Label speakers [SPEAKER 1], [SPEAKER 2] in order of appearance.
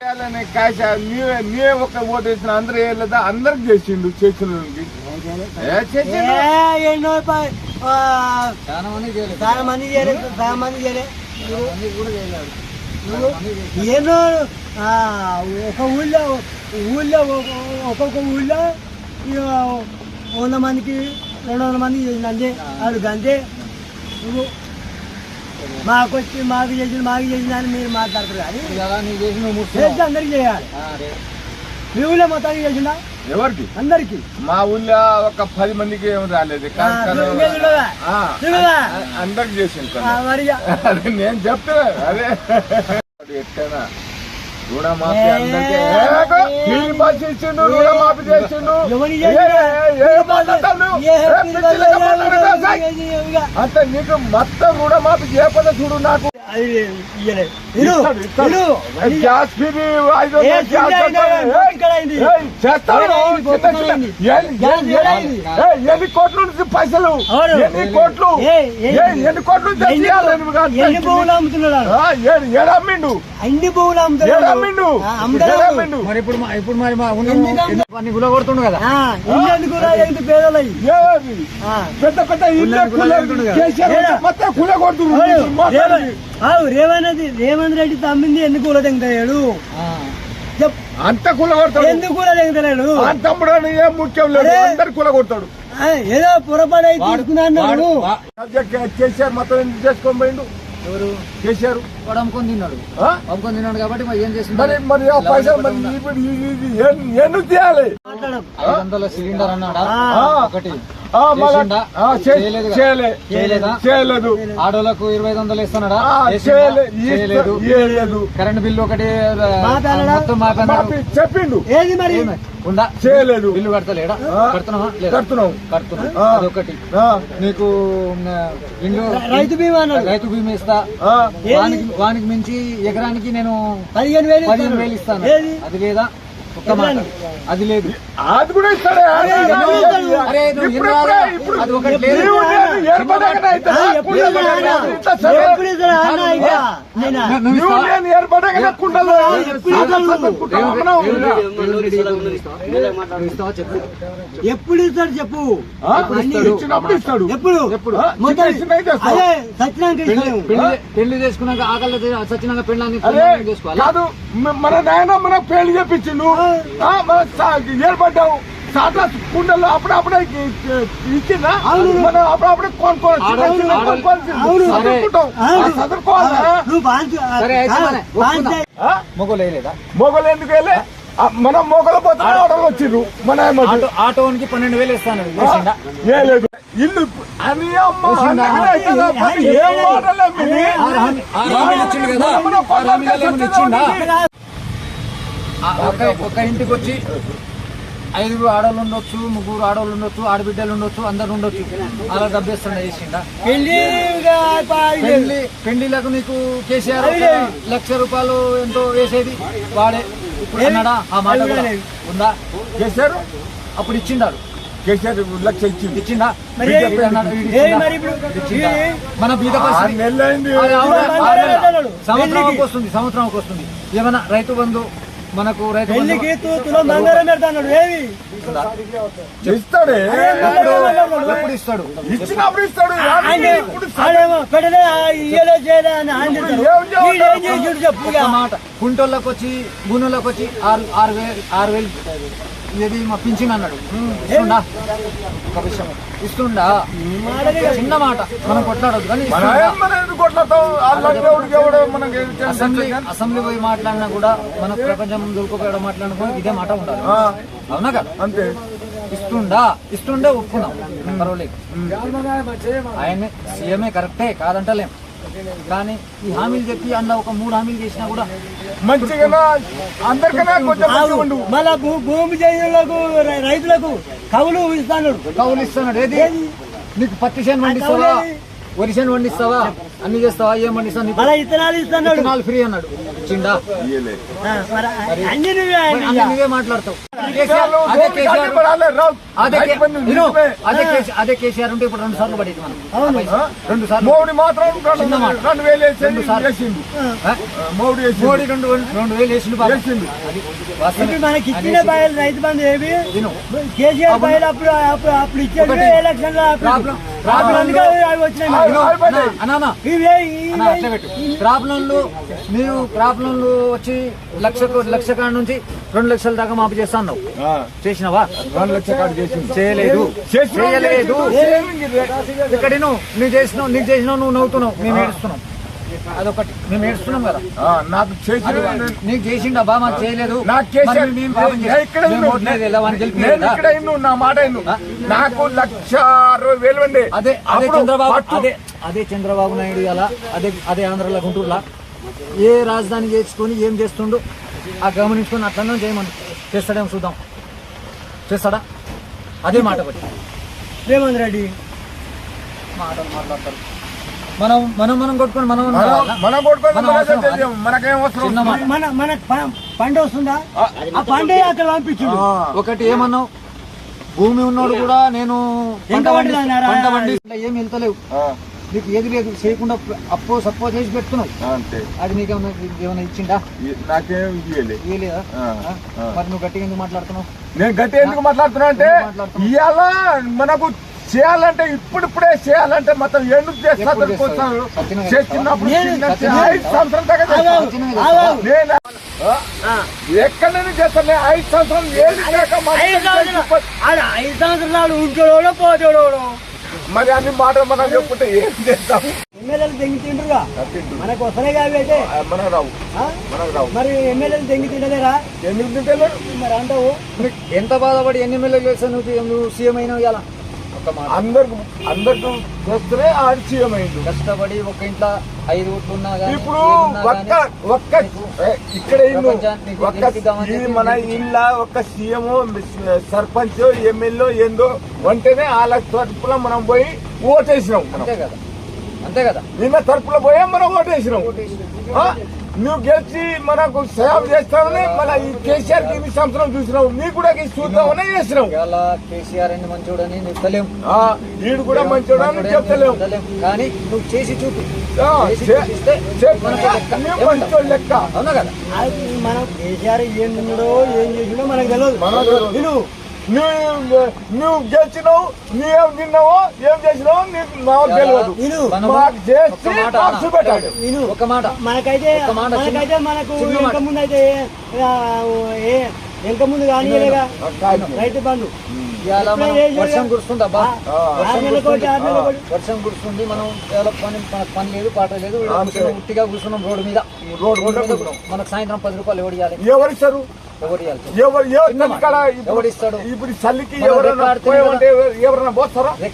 [SPEAKER 1] చేయాలనే కాశ నీవే నీవే ఒక ఓటు వేసిన అందరూ వేయలేదా అందరికి చేసిండు చేసిన ఏ చేసిండు?
[SPEAKER 2] ఏ, ఎన్నో
[SPEAKER 3] చాలా మంది చేయలేదు.
[SPEAKER 2] చాలా చేయలేదు ఎన్నో ఒక ఊళ్ళో ఊళ్ళో ఒక- ఒక్కొక్క ఊళ్ళో వంద మందికి రెండు వందల మందికి చేసిన అంతే వాడు అంతే నువ్వు మాకు వచ్చి మాకు చేసిన మాకు చేసిన అని మీరు మాట్లాడతారు కానీ. అందరికి చేయాలి. మీ ఊళ్ళో మొత్తానికి చేసిన
[SPEAKER 1] ఎవరికి
[SPEAKER 2] అందరికి.
[SPEAKER 1] మా ఊళ్ళో ఒక పది మందికి ఏం రాలేదు. అందరికి అదే నేను చెప్తా అదే రుణమాఫీ అందరికీ. రుణమాఫీ చేసిండు?
[SPEAKER 2] ఇక
[SPEAKER 1] అంత నీకు మొత్తం రుణమాఫీ చేయకపోతే చూడు నాకు. Gas fee. ఎన్ని- కోట్లు నుంచి పైసలు. ఎన్ని కోట్లు? ఎన్ని కోట్లు నుంచి
[SPEAKER 2] ఎన్ని భూములు అమ్ముతున్నాడు
[SPEAKER 1] అమ్మిండు.
[SPEAKER 2] అన్ని భూములు అమ్ముతున్నాడు
[SPEAKER 1] అమ్మిండు.
[SPEAKER 3] మరి ఇప్పుడు మా- ఇప్పుడు మరి అన్ని గుల కొడుతుండు కదా.
[SPEAKER 2] ఆ, ఇల్లు ఎందుకు పేదలయ్యి.
[SPEAKER 1] పెద్ద పెద్ద ఇల్లే
[SPEAKER 3] కూడా?
[SPEAKER 1] మొత్తం కుల కొడుతున్నారు
[SPEAKER 2] రేవంత్ ఆవు, రేవంత్ రేవంత్ రెడ్డి తమ్మింది ఎందుకు. చెప్
[SPEAKER 1] అంత కుల కొడతాడు.
[SPEAKER 2] ఎందుకు
[SPEAKER 1] ఆ తమ్ముడు ఏం ముఖ్యం లేదు. అందరు కుల కొడతాడు.
[SPEAKER 2] ఏదో పొరపాటు అయితే
[SPEAKER 3] వాడు-
[SPEAKER 2] తీసుకున్నా అన్నాడు.
[SPEAKER 3] వాడు- వా-
[SPEAKER 1] సబ్జెక్ట్ కేసీఆర్ మొత్తం ఎందుకు చేసుకొని పోయిండు?
[SPEAKER 3] ఎవరు?
[SPEAKER 1] కేసీఆర్
[SPEAKER 3] వాడు అమ్ముకొని తిన్నాడు? అమ్ముకొని తిన్నాడు కాబట్టి మరి ఏం చేసిండు?
[SPEAKER 1] మరి ఎందుకు తీయాలి?
[SPEAKER 3] సిలిండర్ అన్నాడా. ఒకటి. చేయలేదు? ఆడోళ్ళకు ఇరవై ఐదు వందలు ఇస్తున్నాడా? చేయలేదు.
[SPEAKER 1] చేయలేదు.
[SPEAKER 3] కరెంట్ బిల్లు ఒకటి? మొత్తం
[SPEAKER 1] చెప్పిండు.
[SPEAKER 2] ఏది మరి?
[SPEAKER 3] ఏమి? ఉందా?
[SPEAKER 1] చేయలేదు.
[SPEAKER 3] బిల్లు కడతలేడా. కడుతున్నావా? లేదా?
[SPEAKER 1] కడుతున్నాం.
[SPEAKER 3] కడుతున్నాం.
[SPEAKER 1] ఆ.
[SPEAKER 3] అదొకటి.
[SPEAKER 1] ఆ,
[SPEAKER 3] నీకు ఆ, ఇల్లు
[SPEAKER 2] రైతు బీమా
[SPEAKER 3] రైతు బీమా ఇస్తా.
[SPEAKER 1] ఆ,
[SPEAKER 3] వానికి వానికి మించి ఎకరానికి నేను
[SPEAKER 2] పదిహేను వేలు
[SPEAKER 3] పదిహేను. వేలు ఇస్తాను.
[SPEAKER 2] ఏది?
[SPEAKER 3] అది లేదా? ఒక్క మాట. అది లేదు.
[SPEAKER 1] అది కూడా ఇస్తాడే.
[SPEAKER 2] అరే,
[SPEAKER 3] నువ్వు
[SPEAKER 1] ఇప్పుడు
[SPEAKER 3] ఎన్ని
[SPEAKER 1] ఇప్పుడే,
[SPEAKER 3] రాదా?
[SPEAKER 1] ఇప్పుడు.
[SPEAKER 3] అది ఒకటి లేదు.
[SPEAKER 1] నేను ఏర్పడగానే కుండలు.
[SPEAKER 2] ఎప్పుడు ఇస్తాడు
[SPEAKER 3] చెప్పు?
[SPEAKER 2] ఇస్తాడు.
[SPEAKER 1] ఇచ్చినప్పుడు
[SPEAKER 2] ఎప్పుడు. అదే సత్యనారాయణ పెళ్ళి.
[SPEAKER 3] పెళ్ళి పెళ్ళి చేసుకున్నాక ఆకలి సచ్చినాక పెళ్ళాన్ని చేసుకోవాలా
[SPEAKER 1] కాదు మన నాయన మన పేర్లు చెప్పించిండు ఆ, మన సా- ఏర్పడ్డావు. సాట్ల కుండలు అప్పుడప్పుడే ఇచ్చిందా. మనం కొనుక్కోవాలి?
[SPEAKER 3] మొగలు వేయలేదా?
[SPEAKER 1] మొగలు ఎందుకు వెళ్ళే ఆ, మనం మొగలు పోతే ఆర్డర్ వచ్చిండ్రు మన ఏమో-
[SPEAKER 3] ఆటో ఆటోనికి పన్నెండు వేలు ఇస్తాను.
[SPEAKER 1] లేదు. ఇల్లు అని అమ్మ
[SPEAKER 3] ఒక ఇంటికి వచ్చి ఐదుగురు ఆడవాళ్ళు ఉండొచ్చు ముగ్గురు ఆడవాళ్ళు ఉండొచ్చు ఆడబిడ్డలు ఉండొచ్చు అందరు ఉండొచ్చు. అలా డబ్బేస్తుండ చేసిండా. పెళ్ళి పెళ్ళిలకు నీకు కేసీఆర్ లక్ష రూపాయలు ఎంతో వేసేది వాడే. ఇప్పుడు అన్నాడా? ఆ మాట ఉందా?
[SPEAKER 1] చేశారు
[SPEAKER 3] అప్పుడు ఇచ్చిండాడు
[SPEAKER 1] కేసీఆర్ లక్ష ఇచ్చింది
[SPEAKER 3] మన బీద. సంవత్సరం. వస్తుంది సంవత్సరం వస్తుంది ఏమన్నా రైతు బంధు మనకు రైతు
[SPEAKER 1] ఇస్తాడే?
[SPEAKER 3] ఎప్పుడు ఇస్తాడు?
[SPEAKER 1] ఇచ్చినప్పుడు
[SPEAKER 3] మాట కుంటోళ్ళకి వచ్చి గుణులకు వచ్చి ఆరు ఆరు వేలు ఆరు వేలు ఇది మా పింఛన్ అన్నాడు. ఇస్తుండా? ఒక విషయం. ఇస్తుండా? చిన్న మాట. మనం కొట్లాడదు కానీ? అసెంబ్లీ అసెంబ్లీ పోయి మాట్లాడినా కూడా మన ప్రపంచం దొరుకుపోయడం మాట్లాడినా కూడా ఇదే మాట ఉండాలి. అవునా కదా?
[SPEAKER 1] అంతే.
[SPEAKER 3] ఇస్తుండా? ఇస్తుండే ఒప్పుకున్నాం. పర్వాలేదు. ఆయన సీఎంఏ కరెక్టే కాదంటలేం. కానీ ఈ హామీలు చెప్పి అన్న ఒక మూడు హామీలు చేసినా కూడా
[SPEAKER 1] మంచిగా అందరికన్నా కొంచెం
[SPEAKER 2] మళ్ళా భూమి చేయలకు రైతులకు కవులు ఇస్తాడు
[SPEAKER 3] కౌలు ఇస్తున్నాడు ఏది? నీకు పత్తి చేను పండిస్తావా? వరి చేను పండిస్తావా? అన్ని చేస్తావా? ఏం పండిస్తావా
[SPEAKER 2] ఇత్తనాలు ఇస్తున్నాడు
[SPEAKER 3] ఫ్రీ అన్నాడు. ఇచ్చిండా
[SPEAKER 2] నువ్వే
[SPEAKER 3] మాట్లాడతావు. అదే కేసీఆర్ ఉంటే ఇప్పుడు రెండు సార్లు పడేది మనం? రెండు సార్లు.
[SPEAKER 1] రెండు వేలు మోడీ
[SPEAKER 3] రెండు రెండు వేలు వేసిండు
[SPEAKER 2] మనకి ఇచ్చిన
[SPEAKER 3] అనేసి
[SPEAKER 2] బయలు రైతు బంధు ఏవి. కేసీఆర్ బయలు అప్పుడు అప్పుడు
[SPEAKER 3] ఒకటి.
[SPEAKER 2] ఎలక్షన్లో అప్పుడు.
[SPEAKER 3] ప్రాబ్లం-
[SPEAKER 2] అప్పుడు అందుకే అవి వచ్చినాయి.
[SPEAKER 1] ఆ,
[SPEAKER 2] మరి.
[SPEAKER 3] విను, ప్రాబ్లంలు వచ్చి లక్ష లక్ష కాడ నుంచి రెండు లక్షల దాకా మాపు చేస్తా అన్నావు
[SPEAKER 1] ఆ,
[SPEAKER 3] చేసినావా. చేయలేదు. చేయలేదు. ఇక్కడ నువ్వు చేసినావు నీకు చేసినావు నువ్వు నవ్వుతున్నావు. మేము ఏడుస్తున్నాం. అదొకటి. మేము ఏడుస్తున్నాం కదా.
[SPEAKER 1] నాకు
[SPEAKER 3] నీకు చేసిండా బా మాకు చేయలేదు.
[SPEAKER 1] నాకు నా మాట లక్ష అరవై వేలు ఉండే
[SPEAKER 3] అదే అదే చంద్రబాబు అదే అదే చంద్రబాబు నాయుడు అలా అదే అదే ఆంధ్రలో గుంటూరులా. ఏ రాజధాని చేసుకొని ఏం చేస్తుండో? ఆ గమనించుకొని అట్లనే చేయమని. చేస్తాడేమో చూద్దాం. చేస్తాడా? అదే మాట ఒకటి.
[SPEAKER 2] రేవంత్ రెడ్డి.
[SPEAKER 3] మాటలు మాట్లాడతారు. మనం మనం మనం కొట్టుకొని మనం
[SPEAKER 1] మనం కొట్టుకొని.
[SPEAKER 3] మనం
[SPEAKER 1] మనకే
[SPEAKER 2] పంట వస్తుందా? ఆ పంట అక్కడ పంపించుడు.
[SPEAKER 1] ఆ,
[SPEAKER 3] ఒకటి ఏమన్నావు? భూమి ఉన్నోడు కూడా నేను పంట
[SPEAKER 2] ఎంత
[SPEAKER 3] పండి? పంట పండి ఏం వెళ్తలేవు.
[SPEAKER 1] ఆ,
[SPEAKER 3] నీకు ఏది లేదు చేయకుండా అప్పో సప్పో చేసి పెడుతున్నావు
[SPEAKER 1] అంతే.
[SPEAKER 3] అది నీకేమన్నా ఏమైనా ఇచ్చిందా
[SPEAKER 1] ఈ- నాకేం ఇయ్యలే.
[SPEAKER 3] ఇయ్యలేదా. మరి నువ్వు గట్టిగా ఎందుకు మాట్లాడుతున్నావు?
[SPEAKER 1] నేను గట్టి ఎందుకు మాట్లాడుతున్నా అంటే? ఇవాళ మనకు చేయాలంటే ఇప్పుడిప్పుడే చేయాలంటే మొత్తం ఎందుకు చేస్తారు చేస్తున్నప్పుడు ఐదు. నేను ఆ, ఎక్కడ నుంచి చేస్తాను ఐదు సంవత్సరాలు ఏది
[SPEAKER 2] ఐదు సంవత్సరాలు ఉంటాడో పోతాడో
[SPEAKER 1] మరి అన్ని మాటలు మనం చెప్పుకుంటే ఏం చేస్తాం
[SPEAKER 2] ఎమ్మెల్యేలు దెంగి తింటురుగా
[SPEAKER 1] తింటు.
[SPEAKER 2] మనకు వస్తున్నాయి
[SPEAKER 1] ఆ, మనకు రావు.
[SPEAKER 2] ఆ?
[SPEAKER 1] మనకు రావు.
[SPEAKER 2] మరి ఎమ్మెల్యేలు దెంగి తింటలేరా
[SPEAKER 1] ఎందుకు తింటలేరు
[SPEAKER 2] మరి అంటావు?
[SPEAKER 3] ఎంత బాధపడి ఎన్ని ఎమ్మెల్యేలు చేస్తావు నువ్వు? నువ్వు సీఎం అయినావు ఇలా మాట.
[SPEAKER 1] అందరికి అందరికి చేస్తేనే ఆడి సీఎం అయింది
[SPEAKER 3] కష్టపడి ఒక ఇంట్లో ఐదు ఓట్లు ఉన్నా కానీ
[SPEAKER 1] ఇప్పుడు ఒక్క ఒక్క ఇక్కడ ఇల్లు ఒక్క మన. ఇళ్ళ ఒక్క సీఎం సర్పంచ్ ఎమ్మెల్యే ఏందో వంటేనే వాళ్ళ తరపున మనం పోయి ఓటేసినాం
[SPEAKER 3] అంతే కదా అంతే కదా.
[SPEAKER 1] నిన్న తరపున పోయా మనం ఓటేసినాం? నువ్వు గెలిచి మనకు సేవ చేస్తావని మన ఈ కేసీఆర్కి ఇన్ని సంవత్సరం చూసినావు? నీకు కూడా ఇది చూద్దామని చేసినాం.
[SPEAKER 3] ఇవాళ కేసీఆర్ అని మంచోడని చెప్తలేం.
[SPEAKER 1] ఆ, వీడు కూడా మంచోడని చెప్తలేము
[SPEAKER 3] కానీ నువ్వు చేసి చూపి. లెక్క. అవునా కదా?
[SPEAKER 2] మనం కేసీఆర్ ఏం ఉన్నాడో ఏం చేసిండో మనకు తెలియదు
[SPEAKER 1] నువ్వు నువ్వు గెలిచినావు తిన్నావో ఏం చేసినావో నీకు నాకు తెలియదు మాకు చేసి. పెట్టాలి
[SPEAKER 2] విను.
[SPEAKER 3] ఒక మాట.
[SPEAKER 2] మనకైతే మనకైతే మనకు. ఇంకా ముందు అయితే వెనక ముందు కానీ రైతు బంధు.
[SPEAKER 3] ఇవాళ మనం? వర్షం కురుస్తుంది? అబ్బా
[SPEAKER 2] ఆ,
[SPEAKER 3] వర్షం కురుస్తుంది. మనం పని పని లేదు పాట లేదు ఉట్టిగా కూర్చున్నాం రోడ్డు మీద.
[SPEAKER 1] రోడ్డు
[SPEAKER 3] మీద మనకు సాయంత్రం పది రూపాయలు ఎవరు ఇవ్వాలి
[SPEAKER 1] ఎవరిస్తారు
[SPEAKER 3] ఎవరు ఇవ్వాలి
[SPEAKER 1] ఎవరు. ఇక్కడ ఇప్పుడు-
[SPEAKER 3] మనం
[SPEAKER 1] ఎవరైనా ఎవరైనా పోస్తారా?